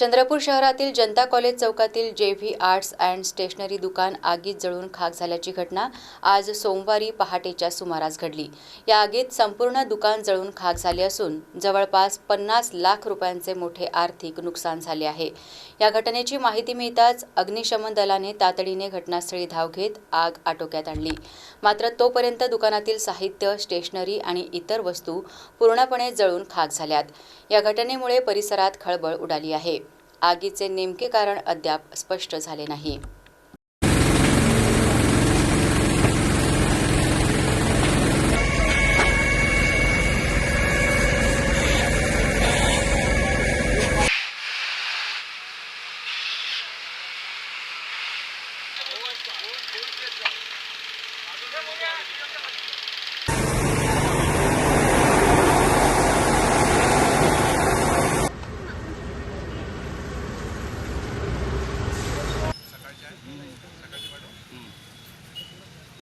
चंद्रपूर शहरातील जनता कॉलेज चौकातील जे व्ही आर्ट्स अँड स्टेशनरी दुकान आगीत जळून खाक झाल्याची घटना आज सोमवारी पहाटेच्या सुमारास घडली. या आगीत संपूर्ण दुकान जळून खाक झाले असून जवळपास पन्नास लाख रुपयांचे मोठे आर्थिक नुकसान झाले आहे. या घटनेची माहिती मिळताच अग्निशमन दलाने तातडीने घटनास्थळी धाव घेत आग आटोक्यात आणली. मात्र तोपर्यंत दुकानातील साहित्य स्टेशनरी आणि इतर वस्तू पूर्णपणे जळून खाक झाल्यात. या घटनेमुळे परिसरात खळबळ उडाली आहे. आगीचे नेमके कारण अद्याप स्पष्ट झाले नाही.